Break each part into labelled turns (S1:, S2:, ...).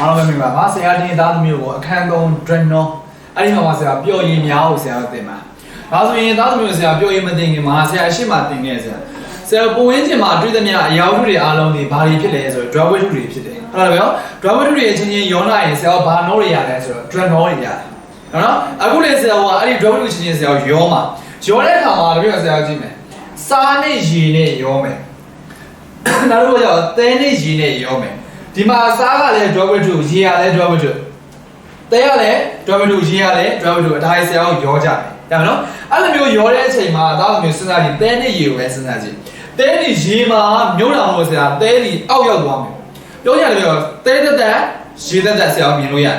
S1: အားလုံးပဲမင်္ဂလာပါဆရာတင်သားသမီးကိုအခန်း3 Dreno အဲ့ဒီမှာပါဆရာပျော်ရည်များကိုဆရာတင်ပါဒါဆိုရင်သားသမီးကိုဆရာပျော်ရည်မတင်ခင်မှာဆရာအရှိမတင်ခဲ့ဆရာဆရာပုံဝင်းကျင်မှာတွေ့သမျှအရာဝတ္ထုတွေအားလုံးတွေဘာတွေဖြစ်လဲဆိုတော့ draw ဝတ္ထုတွေဖြစ်တယ်ဟုတ်လားဗျာ draw ဝတ္ထုတွေအချင်းချင်းရောနာရင်ဆရာဘာ note တွေရလဲဆိုတော့ Dreno တွေရတယ်ဟုတ်နော်အခုလေဆရာကအဲ့ဒီ draw ဝတ္ထုချင်းချင်းဆရာရောမှာရောတဲ့အခါမှာတပြည့်ဆရာကြည့်မယ်စားနဲ့ရေနဲ့ရောမယ်နောက်တစ်ခုကျတော့သဲနဲ့ရေနဲ့ရောမယ် ဒီမှာစားကလည်း draw ဝတ္ထုရေကလည်း draw ဝတ္ထုတဲရလဲ draw ဝတ္ထုရေရလဲ draw ဝတ္ထုအတိုင်းဆရာကိုရောကြတယ်ဒါမနော်အဲ့လိုမျိုးရောတဲ့အချိန်မှာဒါဆိုမျိုးစဉ်းစားကြည့်သဲနဲ့ရေကိုပဲစဉ်းစားကြည့်တဲဒီရေမှာမြုပ်လာလို့ဆရာတဲဒီအောက်ရောက်သွားမယ်ပြောရတယ်ပြောတဲတက်တက်ရေတက်တက်ဆရာမြင်လို့ရတယ်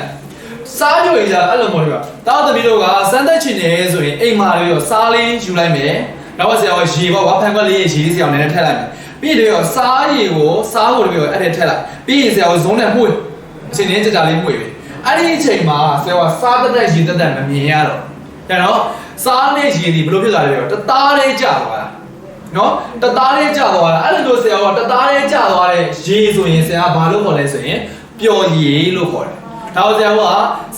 S1: စားကြွေကြအဲ့လိုမဟုတ်ဘူးတားသမီးတို့ကစမ်းသက်ချင်နေဆိုရင်အိမ်မှာလေးရောစားလေးယူလိုက်မယ်နောက်ဆရာကရေပေါ့ဝါဖန်ခွက်လေးရေလေးဆရာနည်းနည်းထည့်လိုက်မယ် ပြီးရင်ရောစားရည်ကိုစားဖို့တပြောအဲ့ဒါထည့်လိုက်ပြီးရင်ဆရာကဇုံးနဲ့မှု့အချိန်လေးကြကြလေးမှု့ပဲအဲ့ဒီအချိန်မှာဆရာကစားတက်တက်ရေတက်တက်မမြင်ရတော့ဒါတော့စားနဲ့ရေဒီဘယ်လိုဖြစ်လာလဲပြောတသားလေးကြာသွားတာနော်တသားလေးကြာသွားတာအဲ့လိုလို့ဆရာကတသားလေးကြာသွားတဲ့ရေဆိုရင်ဆရာကဘာလို့ခေါ်လဲဆိုရင်ပျော်ရည်လို့ခေါ်တယ်ဒါဆိုဆရာက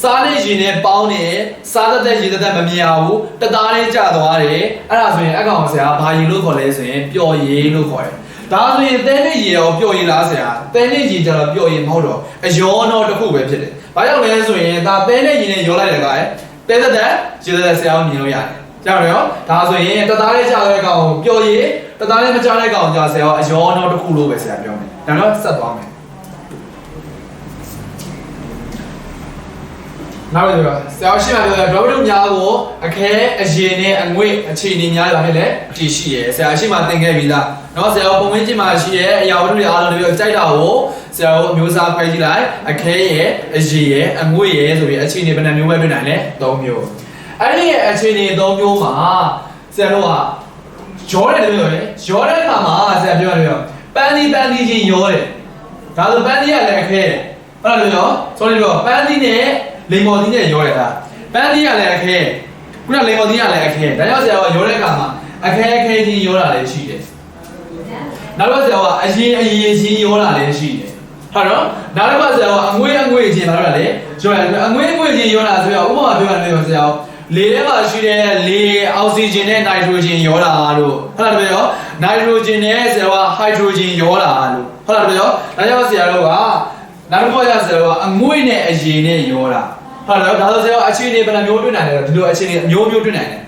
S1: စားနဲ့ရေနဲ့ပေါင်းနေစားသက်သက်ရေသက်သက်မမြင်ရဘူးတသားလေးကြာသွားတယ်အဲ့ဒါဆိုရင်အကောင်ဆရာကဘာရည်လို့ခေါ်လဲဆိုရင်ပျော်ရည်လို့ခေါ်တယ် ဒါဆိုရင်တဲနဲ့ရေရောပျော်ရည်လားဆရာတဲနဲ့ရေကျတော့ပျော်ရည်မဟုတ်တော့အယောတော့တစ်ခုပဲဖြစ်တယ်ဘာကြောင့်လဲဆိုရင်ဒါတဲနဲ့ရေနဲ့ရောလိုက်တယ်ကဲတဲသက်သက်ရေသက်သက်ဆရာကိုမြင်လို့ရတယ်ကြောက်ရောဒါဆိုရင်တသားလေးကြာတဲ့ကောင်ပျော်ရည်တသားလေးမကြာတဲ့ကောင်ကြာဆရာအယောတော့တစ်ခုလို့ပဲဆရာပြောမယ်ဒါတော့ဆက်သွားမယ် နောက်ပြီးတော့ဆရာရှိမှပြောတယ်ဒရော့တို့များကိုအခဲအရင်နဲ့အငွေ့အခြေအနေများလာဖြစ်လဲတည်ရှိရယ်ဆရာရှိမှသင်ခဲ့ပြီလားနော်ဆရာပုံမင်းကြီးမှရှိရယ်အရာဝတ္ထုတွေအားလုံးတွေကြိုက်တာကိုဆရာတို့အမျိုးအစားဖိုက်ကြည့်လိုက်အခဲရယ်အရင်ရယ်အငွေ့ရယ်ဆိုပြီးအခြေအနေဘယ်နှမျိုးပဲတွေ့နိုင်လဲ၃မျိုးအဲ့ဒီအခြေအနေ၃မျိုးမှာဆရာတို့ကရောတယ်လို့ပြောရယ်ရောတဲ့အခါမှာဆရာပြောရတယ်ပန်းဒီပန်းဒီချင်းရောတယ်ဒါဆိုပန်းဒီကလည်းအခဲဟုတ်လားလို့ပြော sorry လို့ပန်းဒီနဲ့ လိမ္မော်သီးနဲ့ရောရတာပန်းသီးကလည်းအခဲခုနလိမ္မော်သီးကလည်းအခဲဒါကြောင့်ဆရာကရောတဲ့အခါမှာအခဲအခဲချင်းရောတာလည်းရှိတယ်နောက်တော့ဆရာကအရင်အရင်ချင်းရောတာလည်းရှိတယ်ဟုတ်တော့နောက်တစ်ခါဆရာကအငွေ့အငွေ့ချင်းဘာလို့လဲရောရတယ်အငွေ့အငွေ့ချင်းရောတာဆိုတော့ဥပမာပြောရမယ်ဆရာလေထဲမှာရှိတဲ့လေအောက်ဆီဂျင်နဲ့နိုက်ထရိုဂျင်ရောတာလို့ဟုတ်လားတပည့်ရောနိုက်ထရိုဂျင်နဲ့ဆရာကဟိုက်ဒရိုဂျင်ရောတာလို့ဟုတ်လားတပည့်ရောဒါကြောင့်ဆရာတို့ကနောက်တစ်ခါကျဆရာကအငွေ့နဲ့အရင်နဲ့ရောတာ ဟုတ်တယ်ဒါဆိုဆရာအခြေအနေဘယ်နှမျိုးတွေ့နိုင်လဲဒီလိုအခြေအနေအမျိုးမျိုးတွေ့နိုင်တယ်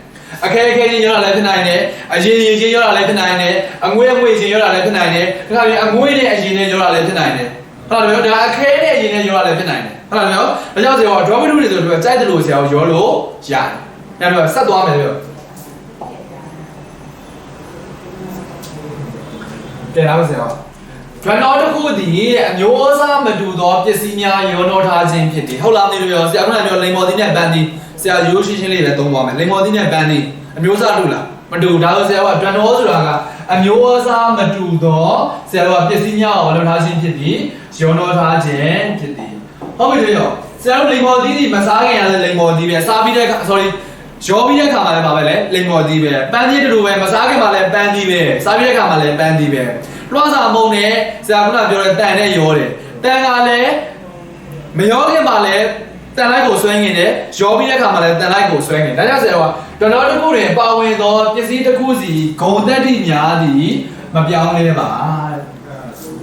S1: အခဲအခဲချင်းရောတာလည်းဖြစ်နိုင်တယ်အရင်ရင်ချင်းရောတာလည်းဖြစ်နိုင်တယ်အငွေ့အငွေ့ချင်းရောတာလည်းဖြစ်နိုင်တယ်ဒါကြရင်အငွေ့နဲ့အရင်နဲ့ရောတာလည်းဖြစ်နိုင်တယ်ဟုတ်တယ်ဒါအခဲနဲ့အရင်နဲ့ရောတာလည်းဖြစ်နိုင်တယ်ဟုတ်တယ်နော်ဒါကြောင့်ဆရာက drop တွေဆိုတော့ကြိုက်တယ်လို့ဆရာကရောလို့ရတယ်ညတော့ဆက်သွားမယ်ပြောကဲနောက်ဆရာ ကကျွန်တော်တို့ခုဒီအမျိုးအစားမတူသောပစ္စည်းများရောနှောထားခြင်းဖြစ်တယ်ဟုတ်လားမသိလို့ပြောဆရာခုနကပြောလိမ္မော်သီးနဲ့ဘန်ဒီဆရာရိုးရှင်းရှင်းလေးပဲသုံးသွားမယ်လိမ္မော်သီးနဲ့ဘန်ဒီအမျိုးအစားတူလားမတူဒါဆိုဆရာကကျွန်တော်ဆိုတာကအမျိုးအစားမတူသောဆရာကပစ္စည်းများကိုလောထားခြင်းဖြစ်သည်ရောနှောထားခြင်းဖြစ်သည်ဟုတ်ပြီလို့ရောဆရာတို့လိမ္မော်သီးဒီမစားခင်ရတဲ့လိမ္မော်သီးပဲစားပြီးတဲ့ sorry ရောပြီးတဲ့ခါမှလည်းပါပဲလေလိမ္မော်သီးပဲပန်းသီးတူပဲမစားခင်မှလည်းပန်းသီးပဲစားပြီးတဲ့ခါမှလည်းပန်းသီးပဲ လွှားစာမုံနဲ့ဆရာကပြောတဲ့တန်နဲ့ရောတယ်တန်ကလည်းမရောခင်မှလည်းတန်လိုက်ကိုဆွဲငင်တယ်ရောပြီးတဲ့ခါမှလည်းတန်လိုက်ကိုဆွဲငင်ဒါကြောင့်ဆရာကတော်တော်တစ်ခုတွင်ပါဝင်သောပစ္စည်းတစ်ခုစီဂုံတက်တိများသည်မပြောင်းလဲပါ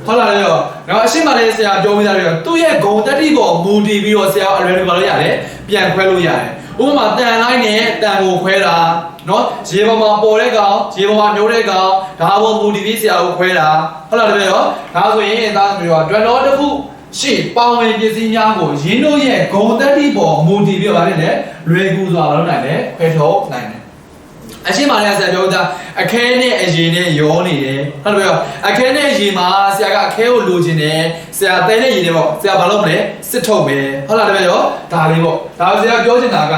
S1: ဟုတ်လားလေရောတော့အရှိမလေးဆရာပြောမိသားတယ်သူ့ရဲ့ဂုံတက်တိပေါ်မူတည်ပြီးတော့ဆရာအလွယ်တကူလို့ရတယ်ပြန်ခွဲလို့ရတယ် ဥပမာတန်လိုက်နဲ့တန်ကိုခွဲတာเนาะရေပေါ်မှာပေါ်တဲ့ကောင်ရေပေါ်မှာညိုးတဲ့ကောင်ဒါပေါ်မူတည်ပြီးဆရာကိုခွဲတာဟုတ်လားတပည့်ရောဒါဆိုရင်သားသမီးရောဒွန်တော်တစ်ခုရှေ့ပေါင်ဝင်ပစ္စည်းများကိုရင်းတို့ရဲ့ဂုံတက်တိပေါ်မူတည်ပြီးတော့ဗါတယ်လေလွယ်ကူစွာမလုပ်နိုင်လေခွဲထုတ်နိုင်တယ်အရှင်းပါလေဆရာပြောတာအခဲနဲ့အရင်နဲ့ရောနေတယ်ဟုတ်တယ်ပြောအခဲနဲ့အရင်မှာဆရာကအခဲကိုလိုချင်တယ်ဆရာတဲနဲ့ရင်နဲ့ပေါ့ဆရာဘာလုပ်မလဲစစ်ထုတ်ပဲဟုတ်လားတပည့်ရောဒါလေးပေါ့ဒါဆရာပြောချင်တာက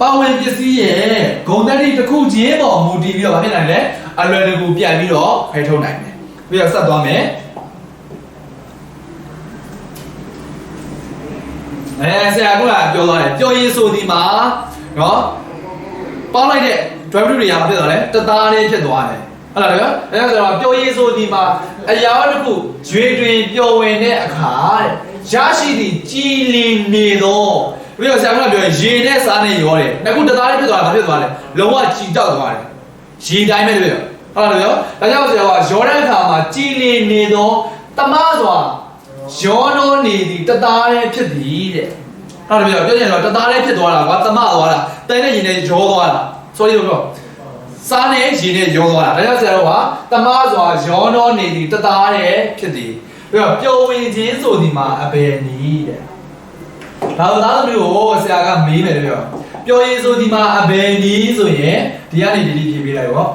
S1: ပါဝင်ပစ္စည်းရဲ့ဂုံတက်တိတစ်ခုချင်းပေါ်မူတည်ပြီးတော့ဗာဖြစ်နိုင်လဲအလွယ်တကူပြတ်ပြီးတော့ခွဲထုတ်နိုင်တယ်ပြီးတော့ဆက်သွားမယ်အဲဆရာကပြောသွားတယ်ပြောရေးဆိုဒီမှာနော်ပေါင်းလိုက်တဲ့ drive thru တွေရမှာဖြစ်သွားတယ်တသားလေးဖြစ်သွားတယ်ဟုတ်လားဗျာအဲဒါဆိုတော့ပြောရေးဆိုဒီမှာအရာတစ်ခုရွေတွင်ပျော်ဝင်တဲ့အခါတဲ့ရရှိသည့်ကြည်လင်နေသော ပြီးတော့ဆရာကပြောရေနဲ့စားနဲ့ရောတယ်အခုတသားလေးဖြစ်သွားတာဘာဖြစ်သွားလဲလုံးဝကြည်တောက်သွားတယ်ရေတိုင်းပဲတပည့်ဟုတ်လားပြောဒါကြောင့်ဆရာကရောတဲ့အခါမှာကြည်လင်နေသောတမစွာရောနောနေသည်တသားလေးဖြစ်သည်တဲ့ဟုတ်တယ်ပြောပြောရင်တော့တသားလေးဖြစ်သွားတာကွာတမသွားတာတိုင်နဲ့ရင်နဲ့ရောသွားတာ sorry ပြောစားနဲ့ရေနဲ့ရောသွားတာဒါကြောင့်ဆရာတို့ကတမစွာရောနောနေသည်တသားလေးဖြစ်သည်ပြီးတော့ပျော်ဝင်ခြင်းဆိုဒီမှာအဘယ်နည်းတဲ့ ဒါတော့သားသမီးကိုဆရာကမေးမယ်ပြောပျော်ရင်ဆိုဒီမှာအဘယ်နည်းဆိုရင်ဒီကနေဒီဒီဖြေပေးလိုက်ပေါ့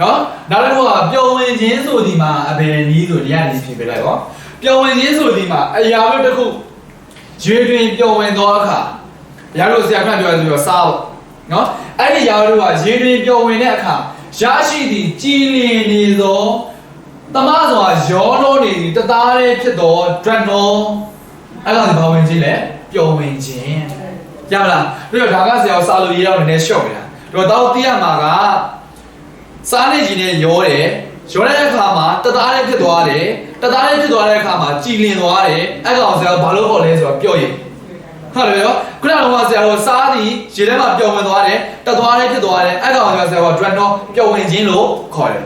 S1: နော်နောက်တစ်ခုကပျော်ဝင်ခြင်းဆိုဒီမှာအဘယ်နည်းဆိုဒီကနေဖြေပေးလိုက်ပေါ့ပျော်ဝင်ခြင်းဆိုဒီမှာအရာမျိုးတစ်ခုရွေတွင်ပျော်ဝင်သောအခါရလို့ဆရာခန့်ပြောရဆိုတော့စားပေါ့နော်အဲ့ဒီຢာတို့ကရေတွင်ပျော်ဝင်တဲ့အခါရရှိသည့်ကြည်လင်နေသောတမဆိုတာရောလို့နေတသားလေးဖြစ်တော့ dragon အဲ့ဒါဘာဝင်ခြင်းလဲပျော်ဝင်ခြင်းရမလားပြီးတော့ဒါကဆရာစာလို့ရေးတော့နည်းနည်းရှော့နေတာတော့တော့သိရမှာကစားနေကြီးနဲ့ရောတယ်ရောတဲ့အခါမှာတသားလေးဖြစ်သွားတယ်တသားလေးဖြစ်သွားတဲ့အခါမှာကြည်လင်သွားတယ်အဲ့ကောင်ဆရာဘာလို့ခေါ်လဲဆိုတော့ပျော့ရင်ဟုတ်တယ်ရောခုနကဆရာကစားသည်ရေထဲမှာပျော်ဝင်သွားတယ်တသွားလေးဖြစ်သွားတယ်အဲ့ကောင်ဆရာက dragon ပျော်ဝင်ခြင်းလို့ခေါ်တယ်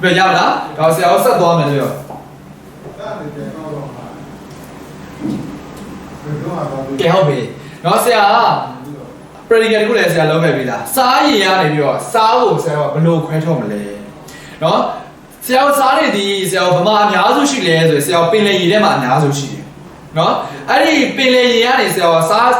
S1: ပြရမလားဒါဆရာကဆက်သွားမယ်လို့ပြော ကဲဟုတ်ပြီနော်ဆရာက predical တခုလည်းဆရာလုံးခဲ့ပြီလားစားရင်ရနေပြီးတော့စားဖို့ဆရာကဘယ်လိုခွဲထုတ်မလဲနော်ဆရာစားနေသည်ဆရာဗမာအများစုရှိလဲဆိုရင်ဆရာပင်လယ်ရေထဲမှာအများစုရှိတယ်နော်အဲ့ဒီပင်လယ်ရေကနေဆရာစား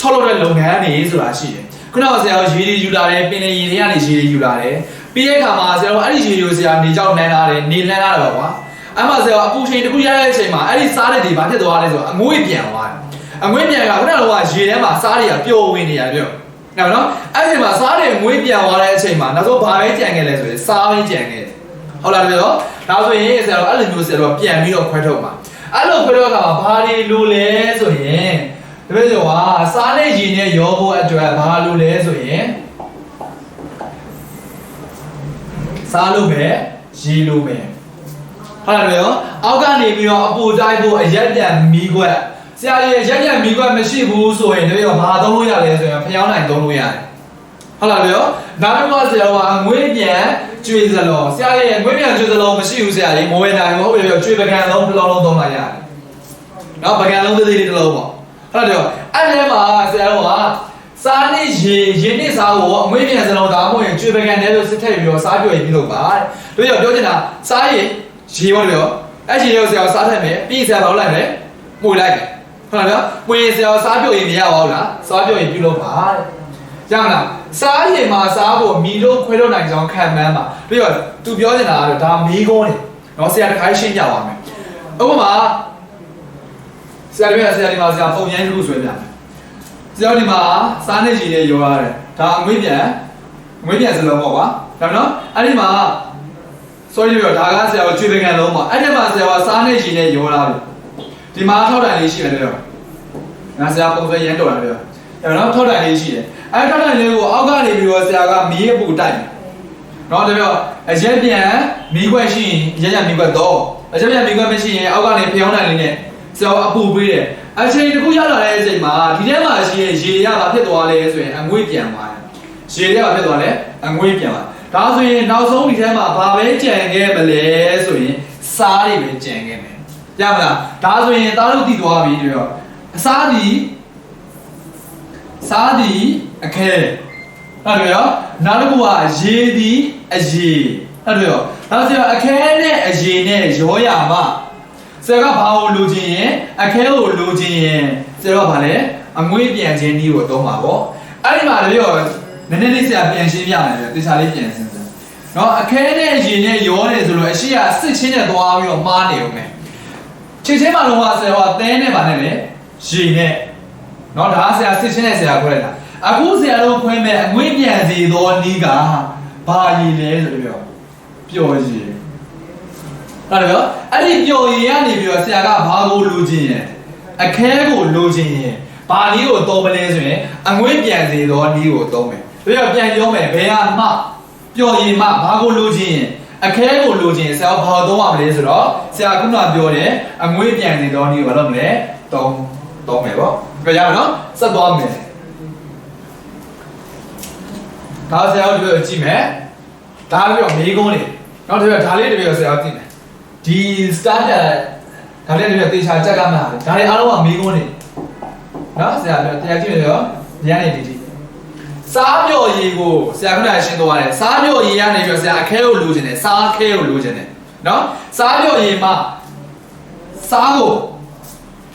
S1: ထုတ်လုပ်တဲ့လုပ်ငန်းတွေဆိုတာရှိတယ်ခုနကဆရာရေတွေယူလာတယ်ပင်လယ်ရေတွေကနေရေတွေယူလာတယ်ပြီးတဲ့အခါမှာဆရာတို့အဲ့ဒီရေတွေကိုဆရာနေကြောက်နှမ်းလာတယ်နေနှမ်းလာတယ်ပါကွာ အဲ့မှာဆရာအပူချိန်တစ်ခုရတဲ့အချိန်မှာအဲ့ဒီစားတဲ့တွေဘာဖြစ်သွားလဲဆိုတော့အငွေ့ပြန်သွားတယ်အငွေ့ပြန်ကခုနကရေထဲမှာစားတွေကပျော်ဝင်နေရတယ်ပြောနော်နော်အဲ့ဒီမှာစားတွေငွေ့ပြန်သွားတဲ့အချိန်မှာနောက်ဆုံးဘာပဲကြံခဲ့လဲဆိုရင်စားပဲကြံခဲ့တယ်ဟုတ်လားပြောဒါဆိုရင်ဆရာတို့အဲ့လိုမျိုးဆရာတို့ပြန်ပြီးတော့ခွဲထုတ်မှာအဲ့လိုခွဲထုတ်ကဘာတွေလိုလဲဆိုရင်တပည့်ကျော်ကစားနဲ့ရည်နဲ့ရောဖို့အတွက်ဘာလိုလဲဆိုရင်စားလို့ပဲရည်လို့ပဲ ဟုတ်လားပြောအောက်ကနေပြီးတော့အပူတိုက်ဖို့အရက်ပြန်မီးခွက်ဆရာကြီးရက်ပြန်မီးခွက်မရှိဘူးဆိုရင်တပည့်ကျော်ဘာသုံးလို့ရလဲဆိုရင်ဖျောင်းနိုင်သုံးလို့ရတယ်ဟုတ်လားပြောနောက်တစ်ခါဆရာကအငွေ့ပြန်ကျွေးစလုံးဆရာကြီးအငွေ့ပြန်ကျွေးစလုံးမရှိဘူးဆရာကြီးမဝယ်နိုင်ဘူးဟုတ်ပြီပြောကျွေးပကံလုံးတစ်လုံးလုံးသုံးလိုက်ရတယ်နော်ပကံလုံးသေးသေးလေးတစ်လုံးပေါ့ဟုတ်တယ်အဲ့ဒီမှာဆရာတော်ကစားနေရေရေနစ်စားကိုအမွေးပြန်စလုံးဒါမှမဟုတ်ရင်ကျွေပကံနဲ့လို့စစ်ထည့်ပြီးတော့စားပြောရင်ပြီးလို့ပါတဲ့တို့ရပြောချင်တာစားရင် ရေပေါ့လေအဲ့ဒီရေကိုဆရာစားထည့်မယ်ပြီးဆရာတော်လိုက်မယ်မှုလိုက်မယ်ဟုတ်လားပွေဆရာစားပြောရင်မရပါဘူးလားစားပြောရင်ပြုလုပ်ပါတဲ့ရမလားစားရင်မှာစားဖို့မီလို့ခွဲလို့နိုင်ကြောင်းခံမှန်းပါပြီးတော့သူပြောချင်တာကတော့ဒါမီးကုန်းနေနော်ဆရာတခါရှင်းပြပါမယ်ဥပမာဆရာတွေကဆရာဒီမှာဆရာပုံရမ်းတစ်ခုဆွဲပြတယ်ဆရာဒီမှာစားနေကြီးနဲ့ရောရတယ်ဒါအငွေ့ပြန်အငွေ့ပြန်စလုံးပေါ့ကွာဒါနော်အဲ့ဒီမှာ sorry ပြောဒါကဆရာကကျွေးပကံလုံးပေါ့အဲ့ဒီမှာဆရာကစားနေကြီးနဲ့ရောလာပြီဒီမှာထောက်တိုင်လေးရှိတယ်ပြောငါဆရာပုံစံရမ်းတော်တယ်ပြောအဲ့တော့ထောက်တိုင်လေးရှိတယ်အဲ့ထောက်တိုင်လေးကိုအောက်ကနေပြီးတော့ဆရာကမီးအပူတိုက်တယ်နော်တပြောအရက်ပြန်မီးခွက်ရှိရင်ရက်ရက်မီးခွက်တော့အရက်ပြန်မီးခွက်မရှိရင်အောက်ကနေဖျောင်းတိုင်လေးနဲ့ဆရာအပူပေးတယ်အချိန်တစ်ခုရောက်လာတဲ့အချိန်မှာဒီထဲမှာရှိရဲ့ရေရဘာဖြစ်သွားလဲဆိုရင်အငွေ့ပြန်သွားတယ်ရေရဘာဖြစ်သွားလဲအငွေ့ပြန်သွား ဒါဆိုရင်နောက်ဆုံးဒီထဲမှာဘာပဲကြံခဲ့မလဲဆိုရင်စားတွေပဲကြံခဲ့မယ်ရမလားဒါဆိုရင်သားတို့တည်သွားပြီပြောအစားဒီစားဒီအခဲဟုတ်တယ်ရောနောက်တစ်ခုကရေဒီအရေဟုတ်တယ်ရောဒါဆိုရင်အခဲနဲ့အရေနဲ့ရောရမှာဆရာကဘာကိုလိုချင်ရင်အခဲကိုလိုချင်ရင်ဆရာကဘာလဲအငွေ့ပြန်ခြင်းဒီကိုသုံးပါပေါ့အဲ့ဒီမှာလည်းပြော နည်းနည်းလေးဆရာပြန်ရှင်းပြမယ်ပြတေချာလေးပြန်ရှင်းစမ်းနော်အခဲနဲ့အရေနဲ့ရောနေဆိုလို့အရှိကစစ်ချင်းနဲ့သွားပြီးတော့မှားနေဦးမယ်ချစ်ချင်းမှာတော့ဆရာကသဲနဲ့ဗာနဲ့လေရေနဲ့နော်ဒါဆရာစစ်ချင်းနဲ့ဆရာခွဲလိုက်တာအခုဆရာတို့ခွဲမဲ့အငွေ့ပြန်စီသောနီးကဘာရည်လဲဆိုတော့ပြောပျော်ရည်ဟုတ်တယ်ဗျအဲ့ဒီပျော်ရည်ကနေပြီးတော့ဆရာကဘာကိုလိုချင်ရင်အခဲကိုလိုချင်ရင်ဘာနည်းကိုသုံးမလဲဆိုရင်အငွေ့ပြန်စေသောနည်းကိုသုံးမယ် ပြီးတော့ပြန်ပြောမယ်ဘယ်ဟာမှပျော်ရည်မှဘာကိုလိုချင်ရင်အခဲကိုလိုချင်ဆရာဘာလို့သုံးရမလဲဆိုတော့ဆရာခုနပြောတယ်အငွေ့ပြန်စီတော့ဒီဘာလို့မလဲသုံးသုံးမယ်ပေါ့ကြရအောင်နော်စက်သွားမယ်ဒါဆရာတို့ကြည့်မယ်ဒါပြီးတော့မေးခွန်းနေနောက်တစ်ပြဒါလေးတစ်ပြဆရာကြည့်မယ်ဒီ starter ဒါလေးတစ်ပြတေချာကြက်ကမှဒါတွေအားလုံးကမေးခွန်းနေနော်ဆရာပြောတရားကြည့်ရရောညနေဒီဒီ စားပြော်ရည်ကိုဆရာခုနကရှင်းသွားတယ်စားပြော်ရည်ကနေပြီးဆရာအခဲကိုလိုချင်တယ်စားအခဲကိုလိုချင်တယ်နော်စားပြော်ရည်မှာစားကို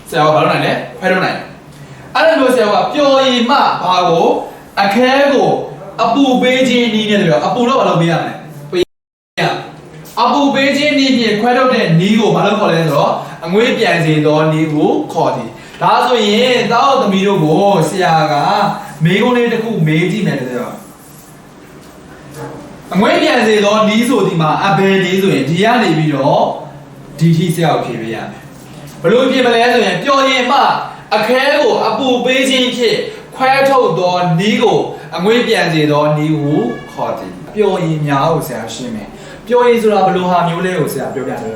S1: ဆရာကဘာလုပ်နိုင်လဲဖဲလုပ်နိုင်တယ်အဲ့ဒါလို့ဆရာကပျော်ရည်မှဘာကိုအခဲကိုအပူပေးခြင်းနည်းနဲ့ပြောအပူတော့ဘာလုပ်ပေးရမလဲပေးရအပူပေးခြင်းနည်းဖြင့်ခွဲထုတ်တဲ့နည်းကိုဘာလို့ခေါ်လဲဆိုတော့အငွေ့ပြန်စေသောနည်းကိုခေါ်သည် ဒါဆိုရင်တောက်သမီးတို့ကိုဆရာကမေးခွန်းလေးတစ်ခုမေးကြည့်မယ်တဲ့ဆိုအငွေ့ပြန်စေသောနည်းဆိုဒီမှာအဘယ်နည်းဆိုရင်ဒီကနေပြီးတော့ဒီထိဆရာကိုဖြေပေးရမယ်ဘလို့ဖြေမလဲဆိုရင်ပျော်ရင်မှအခဲကိုအပူပေးခြင်းဖြင့်ခွဲထုတ်သောနည်းကိုအငွေ့ပြန်စေသောနည်းကိုခေါ်သည်ပျော်ရင်များကိုဆရာရှင်းမယ်ပျော်ရင်ဆိုတာဘယ်လိုဟာမျိုးလဲကိုဆရာပြောပြတယ်ဥ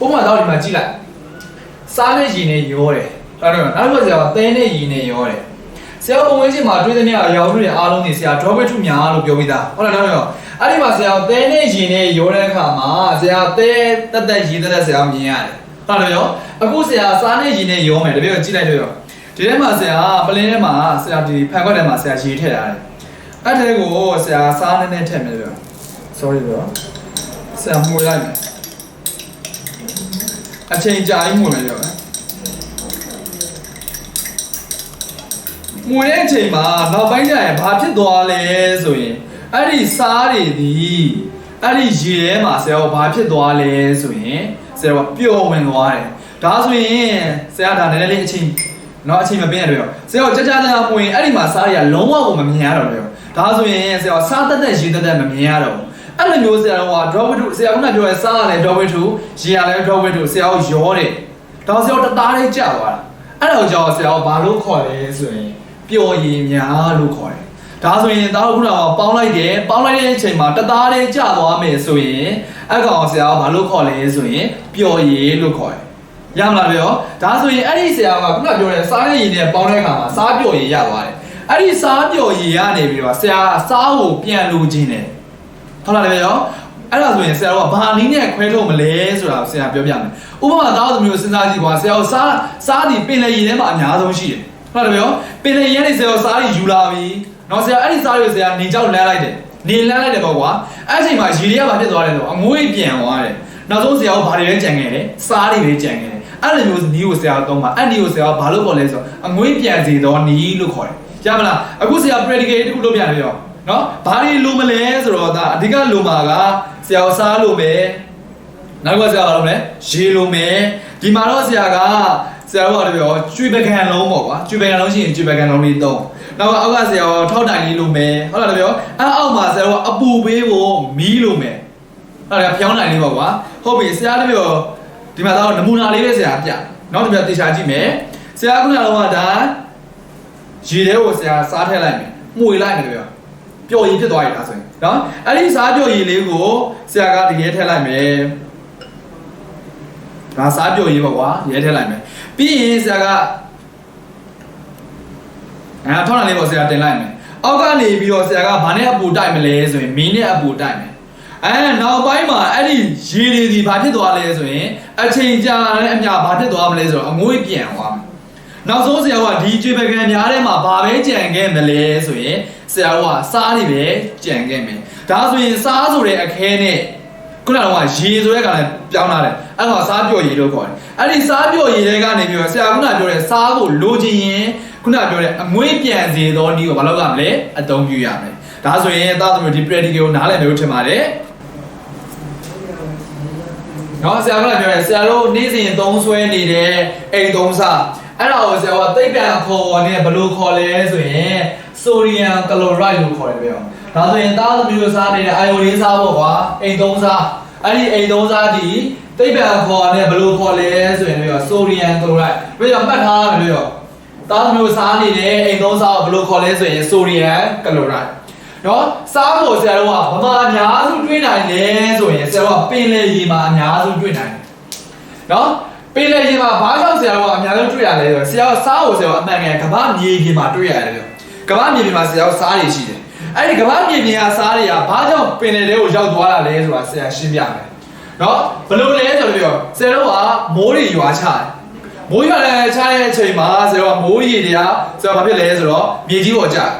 S1: ပမာတော့ဒီမှာကြည့်လိုက်စားနဲ့ရည်နဲ့ရောတယ် ဟုတ်တယ်နောက်တစ်ခါဆရာကသဲနဲ့ရည်နဲ့ရောတယ်ဆရာပုံဝင်ချင်းမှာတွေးတဲ့နေရာအရာတွေအားလုံးနေဆရာ drawback ထုများလို့ပြောပြီးသားဟုတ်လားနောက်တော့အဲ့ဒီမှာဆရာသဲနဲ့ရည်နဲ့ရောတဲ့အခါမှာဆရာသဲတက်တက်ရည်တက်တက်ဆရာမြင်ရတယ်ဟုတ်တယ်ရောအခုဆရာစားနဲ့ရည်နဲ့ရောမယ်တပည့်ကိုကြည့်လိုက်လို့ရောဒီထဲမှာဆရာပလင်းထဲမှာဆရာဒီဖန်ခွက်ထဲမှာဆရာရေထည့်ထားတယ်အဲ့ထဲကိုဆရာစားနဲ့နဲ့ထည့်မယ်လို့ sorry ဘရောဆရာမှုလိုက်မယ်အချိန်ကြာကြီးမှုမယ်ပြော မယ်မှုတဲ့အချိန်မှာနောက်ပိုင်းကျရင်ဘာဖြစ်သွားလဲဆိုရင်အဲ့ဒီစားတွေဒီအဲ့ဒီရေထဲမှာဆရာကဘာဖြစ်သွားလဲဆိုရင်ဆရာကပျော်ဝင်သွားတယ်ဒါဆိုရင်ဆရာဒါနည်းနည်းလေးအချိန်နော်အချိန်မပေးရတော့ဆရာကကြကြကြကြမှုရင်အဲ့ဒီမှာစားတွေကလုံးဝကိုမမြင်ရတော့ဘူးဒါဆိုရင်ဆရာကစားတက်တက်ရေတက်တက်မမြင်ရတော့ဘူးအဲ့လိုမျိုးဆရာက drop with ဆရာကပြောရဲစားရတယ် drop with ရေရလဲ drop with ဆရာကရောတယ်ဒါဆရာကတသားလေးကြာသွားတာအဲ့တော့ကြောင့်ဆရာကဘာလို့ခေါ်လဲဆိုရင် ပျော်ရည်များလို့ခေါ်တယ်ဒါဆိုရင်ဒါတို့ခုနကပေါင်းလိုက်တယ်ပေါင်းလိုက်တဲ့အချိန်မှာတသားလေးကြာသွားမယ်ဆိုရင်အဲ့ကောင်ဆရာကဘာလို့ခေါ်လဲဆိုရင်ပျော်ရည်လို့ခေါ်တယ်ရမလားပြောဒါဆိုရင်အဲ့ဒီဆရာကခုနပြောတဲ့စားရည်နဲ့ပေါင်းတဲ့အခါမှာစားပျော်ရည်ရသွားတယ်အဲ့ဒီစားပျော်ရည်ကနေပြီးတော့ဆရာစားကိုပြန်လိုခြင်းတယ်ဟုတ်လားလေရောအဲ့ဒါဆိုရင်ဆရာကဘာနည်းနဲ့ခွဲထုတ်မလဲဆိုတာဆရာပြောပြမယ်ဥပမာသားသမီးကိုစဉ်းစားကြည့်ကွာဆရာကစားစားဒီပင်လေရည်ထဲမှာအများဆုံးရှိတယ် ဟုတ်တယ်ပြောပင်လေရည်နဲ့ဆရာကစားဒီယူလာပြီနော်ဆရာအဲ့ဒီစားတွေကိုဆရာနေကြောက်လမ်းလိုက်တယ်နေလမ်းလိုက်တယ်ပေါ့ကွာအဲ့အချိန်မှာရေတွေကဘာဖြစ်သွားလဲဆိုတော့အငွေ့ပြန်သွားတယ်နောက်ဆုံးဆရာကဘာတွေလဲကြံခဲ့လဲစားတွေပဲကြံခဲ့တယ်အဲ့လိုမျိုးနီးကိုဆရာကသုံးပါအဲ့နီးကိုဆရာကဘာလို့ခေါ်လဲဆိုတော့အငွေ့ပြန်စေတော့နီးလို့ခေါ်တယ်ကြားမလားအခုဆရာ predicate တခုလုပ်ပြတယ်ပြောနော်ဘာတွေလိုမလဲဆိုတော့ဒါအဓိကလိုမှာကဆရာကိုစားလိုမယ်နောက်ကဆရာကလိုမလဲရေလိုမယ်ဒီမှာတော့ဆရာက ဆရာတို့ကပြောကျွေပကံလုံးပေါ့ကွာကျွေပကံလုံးရှိရင်ကျွေပကံလုံးလေးသုံးနောက်ကအောက်ကဆရာကထောက်တိုင်လေးလိုမယ်ဟုတ်လားပြောအဲ့အောက်မှာဆရာတို့ကအပူပေးဖို့မီးလိုမယ်ဟုတ်လားဖျောင်းတိုင်လေးပေါ့ကွာဟုတ်ပြီဆရာတို့ပြောဒီမှာတော့နမူနာလေးပဲဆရာပြနောက်တစ်ပြတေချာကြည့်မယ်ဆရာကခုနကတော့ဒါရေထဲကိုဆရာစားထည့်လိုက်မယ်မှုေလိုက်မယ်ပြောပျော်ရည်ဖြစ်သွားပြီလားဆိုရင်နော်အဲ့ဒီစားပျော်ရည်လေးကိုဆရာကတကယ်ထည့်လိုက်မယ်ဒါစားပျော်ရည်ပေါ့ကွာရဲထည့်လိုက်မယ် ပြီးရင်ဆရာကအဲထောက်လာလေးပေါ့ဆရာတင်လိုက်မယ်အောက်ကနေပြီးတော့ဆရာကဘာနဲ့အပူတိုက်မလဲဆိုရင်မင်းနဲ့အပူတိုက်မယ်အဲနောက်ပိုင်းမှာအဲ့ဒီရေတွေဒီဘာဖြစ်သွားလဲဆိုရင်အချိန်ကြာတဲ့အမျှဘာဖြစ်သွားမလဲဆိုတော့အငွေ့ပြန်သွားမယ်နောက်ဆုံးဆရာကဒီကျွေပကံများထဲမှာဘာပဲကြံခဲ့မလဲဆိုရင်ဆရာကစားတွေပဲကြံခဲ့မယ်ဒါဆိုရင်စားဆိုတဲ့အခဲနဲ့ ခုနကတော့ရေဆိုတဲ့ကောင်လည်းပြောင်းလာတယ်အဲ့တော့စားပြော့ရေလို့ခေါ်တယ်အဲ့ဒီစားပြော့ရေတွေကနေပြီးတော့ဆရာခုနပြောတဲ့စားကိုလိုချင်ရင်ခုနပြောတဲ့အငွေ့ပြန်စေသောနည်းကိုဘာလုပ်ရမလဲအသုံးပြုရမယ်ဒါဆိုရင်သားသမီးဒီ practical ကိုနားလည်မယ်လို့ထင်ပါတယ်နော်ဆရာကလည်းပြောတယ်ဆရာတို့နေ့စဉ်သုံးဆွဲနေတဲ့အိမ်သုံးစားအဲ့ဒါကိုဆရာကသိပ္ပံခေါ်နေဘယ်လိုခေါ်လဲဆိုရင် sodium chloride လို့ခေါ်တယ်ပြော ဒါဆိုရင်သားသမီးတို့စားနေတဲ့ iodine စားဖို့ကွာအိမ်သုံးစားအဲ့ဒီအိမ်သုံးစားဒီသိပ္ပံခေါ်နေဘယ်လိုခေါ်လဲဆိုရင်ပြော sodium chloride ပြီးတော့မှတ်ထားမယ်ပြောသားသမီးတို့စားနေတဲ့အိမ်သုံးစားကိုဘယ်လိုခေါ်လဲဆိုရင် sodium chloride နော်စားဖို့ဆရာတော်ကဗမာအများစုတွေးနိုင်လဲဆိုရင်ဆရာတော်ကပင်လေရေမှာအများစုတွေးနိုင်တယ်နော်ပင်လေရေမှာဘာကြောင့်ဆရာတော်ကအများဆုံးတွေးရလဲဆိုတော့ဆရာတော်စားဖို့ဆရာတော်အမှန်ကန်ကမ္ဘာမြေပြင်မှာတွေးရတယ်လို့ကမ္ဘာမြေပြင်မှာဆရာတော်စားတွေရှိတယ် အဲ့ဒီကမ္ဘာမြေပြင်ကစားတွေကဘာကြောင့်ပင်လေတွေကိုရောက်သွားတာလဲဆိုတာဆရာရှင်းပြမယ်နော်ဘယ်လိုလဲဆိုတော့ဆရာတော်ကမိုးတွေရွာချတယ်မိုးရွာတဲ့ချတဲ့အချိန်မှာဆရာတော်ကမိုးရေတွေကဆရာဘာဖြစ်လဲဆိုတော့မြေကြီးပေါ်ကျတယ်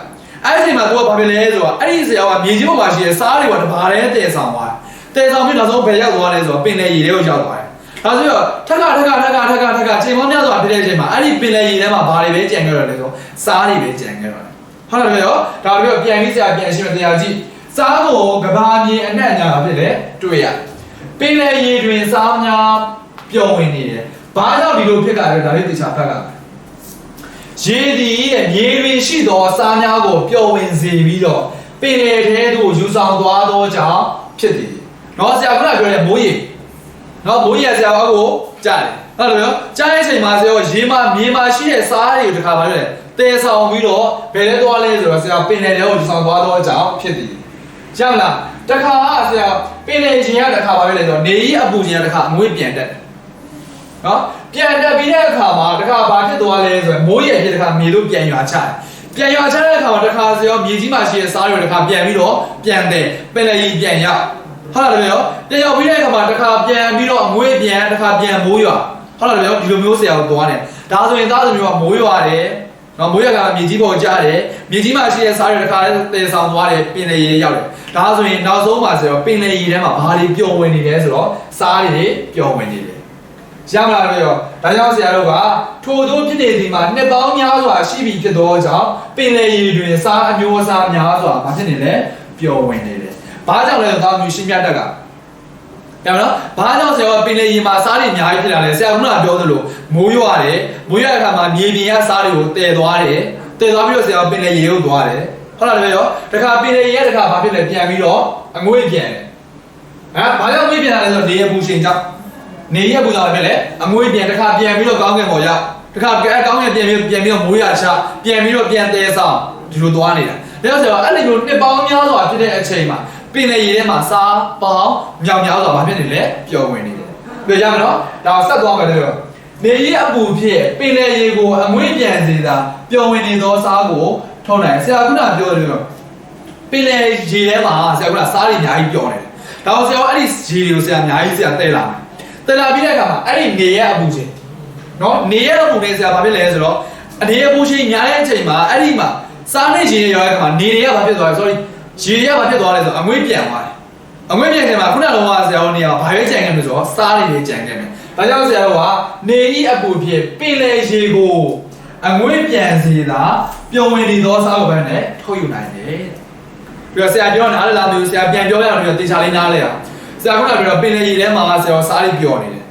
S1: အဲ့ဒီအချိန်မှာသူကဘာဖြစ်လဲဆိုတော့အဲ့ဒီဆရာကမြေကြီးပေါ်မှာရှိတဲ့စားတွေကတဘာလဲတည်ဆောင်သွားတယ်တည်ဆောင်ပြီးနောက်ဆုံးဘယ်ရောက်သွားလဲဆိုတော့ပင်လေရေတွေကိုရောက်သွားတယ်ဒါဆိုတော့ထက်ကထက်ကထက်ကထက်ကထက်ကချိန်ပေါင်းများစွာဖြစ်တဲ့အချိန်မှာအဲ့ဒီပင်လေရေထဲမှာဘာတွေပဲကြံခဲ့တော့လဲဆိုစားတွေပဲကြံခဲ့တော့တယ် ဟုတ်တယ်ရောဒါပြီးတော့ပြန်ပြီးဆရာပြန်ရှင်းမတရားကြည့်စားဖို့ကဘာမြေအနှံ့ညာဖြစ်တယ်တွေ့ရပင်လေရေတွင်စားများပျော်ဝင်နေတယ်ဘာကြောင့်ဒီလိုဖြစ်ကြလဲဒါလေးသေချာဖတ်ကြမယ်ရေဒီရဲ့မြေတွင်ရှိသောစားများကိုပျော်ဝင်စေပြီးတော့ပင်လေထဲသို့ယူဆောင်သွားသောကြောင့်ဖြစ်သည်။နော်ဆရာကပြောတဲ့မိုးရေ နော်မိုးရေဆရာကကိုကြားတယ်။ဟုတ်တယ်နော်ကြားတဲ့အချိန်မှာဆရာကရေမှာမြေမှာရှိတဲ့စားတွေကိုတခါပါလေတဲဆောင်ပြီးတော့ဘယ်လဲသွားလဲဆိုတော့ဆရာပင်လေထဲကိုယူဆောင်သွားသောကြောင့်ဖြစ်သည်။ကြားမလားတခါဆရာပင်လေခြင်းကတခါပါပဲလေဆိုတော့နေကြီးအပူခြင်းကတခါအငွေ့ပြန်တက်တယ်။နော်ပြန်တက်ပြီးတဲ့အခါမှာတခါဘာဖြစ်သွားလဲဆိုရင်မိုးရေဖြစ်တခါမြေလို့ပြန်ရွာချတယ်ပြန်ရွာချတဲ့အခါမှာတခါစရောမြေကြီးမှာရှိတဲ့စားတွေတခါပြန်ပြီးတော့ပြန်တယ်ပင်လည်းကြီးပြန်ရောက် ဟုတ်လားတပည့်ရောပြန်ရောက်ပြီးတဲ့အခါမှာတခါပြန်ပြီးတော့အငွေ့ပြန်တခါပြန်မိုးရွာဟုတ်လားတပည့်ရောဒီလိုမျိုးဆရာကိုသွားတယ်ဒါဆိုရင်သားသမီးကမိုးရွာတယ်နော်မိုးရွာကမြေကြီးပေါ်ကျတယ်မြေကြီးမှာရှိတဲ့စားတွေတခါတည်ဆောင်သွားတယ်ပင်လည်းရေရောက်တယ်ဒါဆိုရင်နောက်ဆုံးမှာဆိုတော့ပင်လည်းရေထဲမှာဘာတွေပျော်ဝင်နေလဲဆိုတော့စားတွေပျော်ဝင်နေတယ်ရမလားပြောဒါကြောင့်ဆရာတို့ကထိုတို့ဖြစ်နေဒီမှာနှစ်ပေါင်းများစွာရှိပြီဖြစ်သောကြောင့်ပင်လေရည်တွင်စားအမျိုးအစားများစွာမဖြစ်နေလဲပျော်ဝင်နေတယ်။ ဘာကြောင့်လဲဆိုတော့မျိုးရှင်းပြတတ်ကရမလားဘာကြောင့်ဆရာကပင်လေရည်မှာစားတွေအများကြီးဖြစ်လာလဲဆရာကပြောသလိုမိုးရွာတယ်မိုးရွာတဲ့အခါမှာမြေပြင်ကစားတွေကိုတည်သွားတယ်တည်သွားပြီးတော့ဆရာကပင်လေရည်ကိုသွားတယ်ဟုတ်လားတပည့်ရောတခါပင်လေရည်ရဲ့တခါဘာဖြစ်လဲပြန်ပြီးတော့အငွေ့ပြန်တယ်ဟမ်ဘာကြောင့်ငွေ့ပြန်လာလဲဆိုတော့နေရပူရှင်ကြောင့်နေရက်ပူလာပဲလေအငွေပြန်တစ်ခါပြန်ပြီးတော့ကောင်းကင်ပေါ်ရောက်တစ်ခါအဲကောင်းကင်ပြန်ပြီးပြန်ပြီးတော့မိုးရချပြန်ပြီးတော့ပြန်တဲဆောင်ဒီလိုသွားနေတာဒါဆိုတော့အဲ့ဒီလိုနှစ်ပေါင်းများစွာဖြစ်တဲ့အချိန်မှာပ င်လေရေထဲမှာစားပေါင်းမြောင်များစွာဘာဖြစ်နေလဲပျော်ဝင်နေတယ်ပြောရမနော်ဒါဆက်သွားမယ်လို့နေရအပူဖြစ်ပင်လေရေကိုအငွေပြန်စေတာပျော်ဝင်နေသောစားကိုထုံးနိုင်ဆရာကပြောတယ်လို့ပင်လေရေထဲမှာဆရာကစားတွေအများကြီးပျော်နေတယ်ဒါဆိုဆရာအဲ့ဒီရေတွေကိုဆရာအများကြီးဆရာတဲလာမယ်တလာပြီးတဲ့အခါမှာအဲ့ဒီနေရအပူချင်းနော်နေရအပူနေဆရာဘာဖြစ်လဲဆိုတော့အနေအပူချင်းညာတဲ့အချိန်မှာအဲ့ဒီမှာစားနေခြင်းရောတဲ့အခါမှာနေတွေကဘာဖြစ်သွားလဲ sorry ရေတွေကဘာဖြစ်သွားလဲဆိုတော့အငွေ့ပြန်သွားတယ်အငွေ့ပြန်ခင်မှာခုနလုံးကဆရာတို့နေရာဘာပဲကြံခဲ့မလို့ဆိုတော့စားနေတွေကြံခဲ့မယ်ဒါကြောင့်ဆရာတို့ကနေဤအပူဖြစ်ပင်လေရေကိုအငွေ့ပြန်စေတာပျော်ဝင်နေသောစားကိုပဲနဲ့ထုတ်ယူနိုင်တယ်ပြီးတော့ဆရာပြောတာအားလားမျိုးဆရာပြန်ပြောရအောင်ပြီးတော့တေချာလေးနားလဲအောင်ဆရာကပြောတော့ပင်လေရေထဲမှာဆရာစားလေးပျော်နေတယ်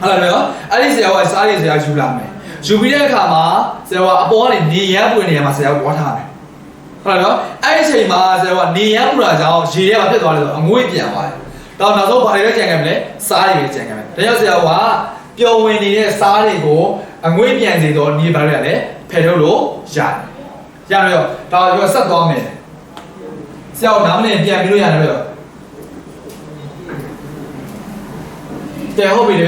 S1: ဟုတ်လားနော်အဲ့ဒီဆရာကစားလေးဆရာယူလာမယ်ယူပြီးတဲ့အခါမှာဆရာကအပေါ်ကနေနေရပွင့်နေရမှာဆရာကဝါထားမယ် ဟုတ်လားနော်အဲ့ဒီအချိန်မှာဆရာကနေရပူတာကြောင့်ရေထဲမှာဖြစ်သွားတယ်ဆိုအငွေ့ပြန်သွားတယ်တော့နောက်ဆုံးဘာတွေပဲကြံခဲ့မလဲစားတွေပဲကြံခဲ့မယ်ဒါကြောင့်ဆရာကပျော်ဝင်နေတဲ့စားတွေကိုအငွေ့ပြန်စေတော့နေပါရလေဖယ်ထုတ်လို့ရတယ်ရတယ်ရောဒါရောဆက်သွားမယ်ဆရာကနားမလည်ပြန်ပြီးလို့ရတယ်ရောကဲဟုတ်ပြီလေ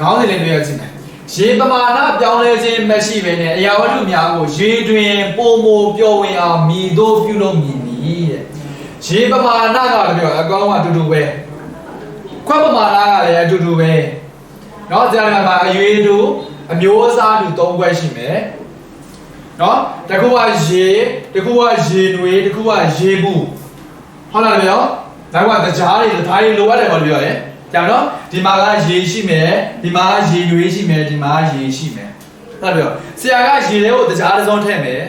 S1: ခေါင်းစဉ်လေးတွေ့ရချင်းမယ် ရေပမာဏပြောင်းလဲခြင်းမရှိဘဲနဲ့အရာဝတ္ထုများကိုရေတွင်ပုံမပျော်ဝင်အောင်မြည်တို့ပြုလုပ်မည်နည်းတဲ့ရေပမာဏကလည်းပြောအကောင်းကအတူတူပဲခွက်ပမာဏကလည်းအတူတူပဲเนาะကြာတယ်မှာအရွေးတို့အမျိုးအစားတူ၃ခွက်ရှိမယ်เนาะတစ်ခုကရေတစ်ခုကရေနွေတစ်ခုကရေဘူးဟုတ်လားဗျာနောက်ကတကြားတွေတသားတွေလိုအပ်တယ်ဘာလို့ပြောလဲ ကြာတော့ဒီမှာကရေရှိမယ်ဒီမှာကရေနွေးရှိမယ်ဒီမှာကရေရှိမယ်ဟုတ်ပြီဆရာကရေထဲကိုတကြားတစ်စုံထည့်မယ်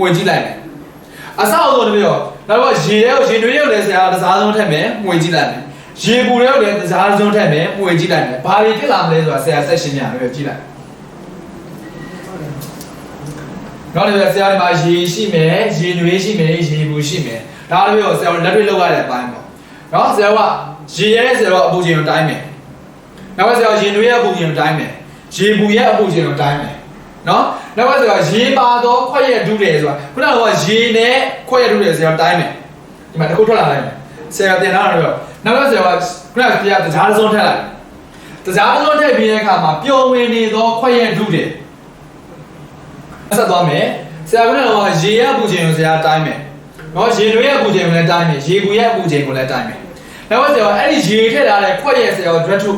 S1: ဝင်ကြည့်လိုက်မယ်အဆောက်အဦတပြောနောက်ကရေထဲကိုရေနွေးထဲကိုလည်းဆရာကတစားစုံထည့်မယ်ဝင်ကြည့်လိုက်မယ်ရေပူထဲကိုလည်းတစားစုံထည့်မယ်ဝင်ကြည့်လိုက်မယ်ဘာတွေဖြစ်လာမလဲဆိုတာဆရာဆက်ရှင်းပြမယ်ကြည့်လိုက်နောက်တစ်ပြဆရာဒီမှာရေရှိမယ်ရေနွေးရှိမယ်ရေပူရှိမယ်ဒါလည်းပြောဆရာလက်တွေ့လောက်ရတဲ့အပိုင်းပေါ့နော်ဆရာက ရေရဲဆရာကအပူချိန်ကိုတိုင်းမယ်နောက်ကဆရာရေနွေးရဲ့အပူချိန်ကိုတိုင်းမယ်ရေပူရဲ့အပူချိန်ကိုတိုင်းမယ်နော်နောက်ကဆရာရေပါတော့ခွက်ရဒုတယ်ဆိုတာခုနကရေနဲ့ခွက်ရဒုတယ်ဆရာတိုင်းမယ်ဒီမှာတစ်ခုထွက်လာလိုက်မယ်ဆရာတင်လာတော့နောက်ကဆရာကခုနကပြတရားတစ်စုံထက်လိုက်တရားတစ်စုံထက်ပြီးတဲ့အခါမှာပျော်ဝင်နေသောခွက်ရဲ့ဒုတယ်ဆက်သွားမယ်ဆရာကလည်းရေရပူချိန်ကိုဆရာတိုင်းမယ်နော်ရေတွေရပူချိန်ကိုလည်းတိုင်းမယ်ရေကူရပူချိန်ကိုလည်းတိုင်းမယ် နောက်ကဆရာကအဲ့ဒီရေထည့်ထားတဲ့ခွက်ရဲ့ဆရာကို dread to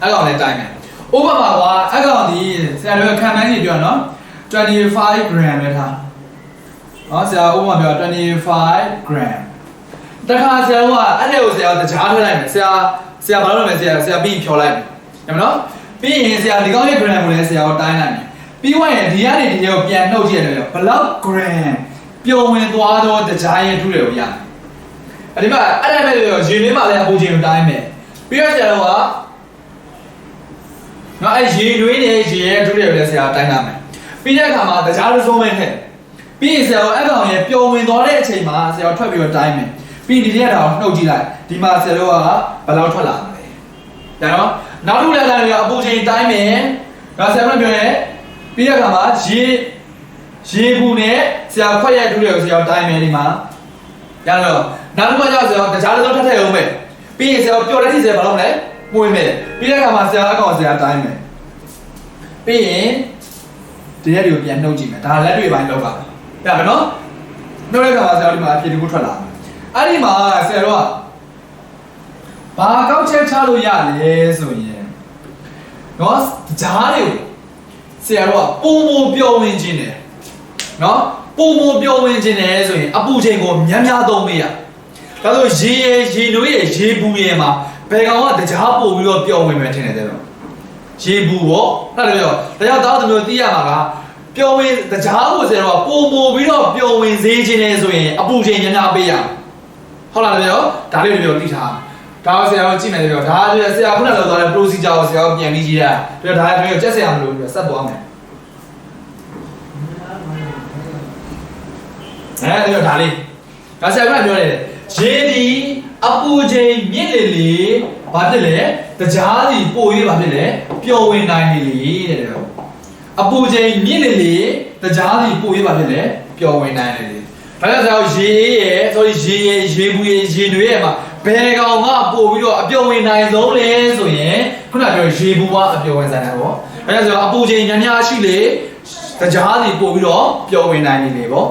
S1: အဲ့ကောင်လည်းတိုင်းမယ်ဥပမာကအဲ့ကောင်ဒီဆရာတို့ခံမှန်းကြည့်ပြောနော်25 gram လဲထားနော်ဆရာဥပမာပြော25 gram တခါဆရာတို့ကအဲ့ဒီကိုဆရာတကြားထည့်လိုက်မယ်ဆရာဆရာဘာလို့လဲဆရာဆရာပြီးဖြော်လိုက်မယ်ရမနော်ပြီးရင်ဆရာဒီကောင်းရဲ့ gram ကိုလည်းဆရာကိုတိုင်းလိုက်မယ်ပြီးွားရင်ဒီကနေဒီကိုပြန်နှုတ်ကြည့်ရတယ်ဘလောက် gram ပျော်ဝင်သွားတော့တကြားရဲ့ထုတွေကိုရတယ်အဲ့ ဒီမှာအဲ့ဒါပဲရေလေးမှလည်းအပူချိန်ကိုတိုင်းမယ်ပြီးတော့ဆရာတို့ကနော်အဲ့ရေနွေးနေရေရဲ့ထုတွေကိုလည်းဆရာတိုင်းလာမယ်ပြီးတဲ့အခါမှာတကြားတစ်စုံပဲထည့်ပြီးရင်ဆရာတို့အဲ့ကောင်ရဲ့ပျော်ဝင်သွားတဲ့အချိန်မှာဆရာတို့ထွက်ပြီးတော့တိုင်းမယ်ပြီးဒီရက်တော့နှုတ်ကြည့်လိုက်ဒီမှာဆယ်တော့ကဘယ်လောက်ထွက်လာမလဲဒါတော့နောက်တစ်ခုလည်းလည်းအပူချိန်တိုင်းမယ်ဒါဆယ်မပြောရဲပြီးတဲ့အခါမှာရေရေဘူးနဲ့ဆရာခွက်ရိုက်တူးတွေကိုဆရာတိုင်းမယ်ဒီမှာရတော့ နောက်တစ်ခါကျဆရာတခြားတစ်စုံထပ်ထည့်အောင်မယ်ပြီးရင်ဆရာပျော်တဲ့ထိဆရာဘာလုပ်မလဲမှုဝင်မယ်ပြီးတဲ့အခါမှာဆရာအကောင်ဆရာတိုင်းမယ်ပြီးရင်ဒီရက်တွေကိုပြန်နှုတ်ကြည့်မယ်ဒါလက်တွေပိုင်းလောက်ကပြမယ်နော်နှုတ်တဲ့အခါမှာဆရာဒီမှာအဖြေတစ်ခုထွက်လာမယ်အဲ့ဒီမှာဆရာတို့ကဘာကောက်ချက်ချလို့ရလဲဆိုရင်နော်ဂျားတွေကိုဆရာတို့ကပုံမပြောင်းဝင်ခြင်းတယ်နော်ပုံမပြောင်းဝင်ခြင်းတယ်ဆိုရင်အပူချိန်ကိုများများသုံးပေးရ ဒါဆိုရေရယ်ရေနွေးရယ်ရေဘူးရယ်မှာဘယ်ကောင်ကကြားပို့ပြီးတော့ပြောင်းဝင်မယ်ထင်တယ်တဲ့တော့ရေဘူးပေါ့အဲ့ဒါပြောဒါကြောင့်တောင်းတမျိုးသိရမှာကပျော်ဝင်ကြားကိုဆရာတို့ကပုံမပြီးတော့ပျော်ဝင်စေခြင်းတယ်ဆိုရင်အပူချိန်များများပေးရဟုတ်လားလေပြောဒါလေးတွေပြောသိထားဒါဆရာတို့ကြည့်မယ်လေပြောဒါဆရာခုနလောက်သွားတဲ့ procedure ကိုဆရာတို့ပြန်ပြီးကြည့်ရပြီးတော့ဒါလည်းကြက်ဆရာမလို့ပြီးဆက်သွားမယ်အဲဒီတော့ဒါလေးဒါဆရာကပြောတယ် ရေဒီအပူချိန်မြင့်လေလေဘာဖြစ်လဲတကြားစီပို့ရေးဘာဖြစ်လဲပျော်ဝင်နိုင်လေလေတဲ့တော့အပူချိန်မြင့်လေလေတကြားစီပို့ရေးဘာဖြစ်လဲပျော်ဝင်နိုင်လေလေဒါကြောင့်ကျွန်တော်ရေအေးရယ် sorry ရေရယ်ရေဘူးရယ်ရေနွေးရယ်မှာဘယ်ကောင်ကပို့ပြီးတော့အပြုံဝင်နိုင်ဆုံးလဲဆိုရင်ခုနကပြောရေဘူးကအပြုံဝင်ဆိုင်တာပေါ့ဒါကြောင့်ကျွန်တော်အပူချိန်ညံ့ညရှိလေတကြားစီပို့ပြီးတော့ပျော်ဝင်နိုင်နေလေပေါ့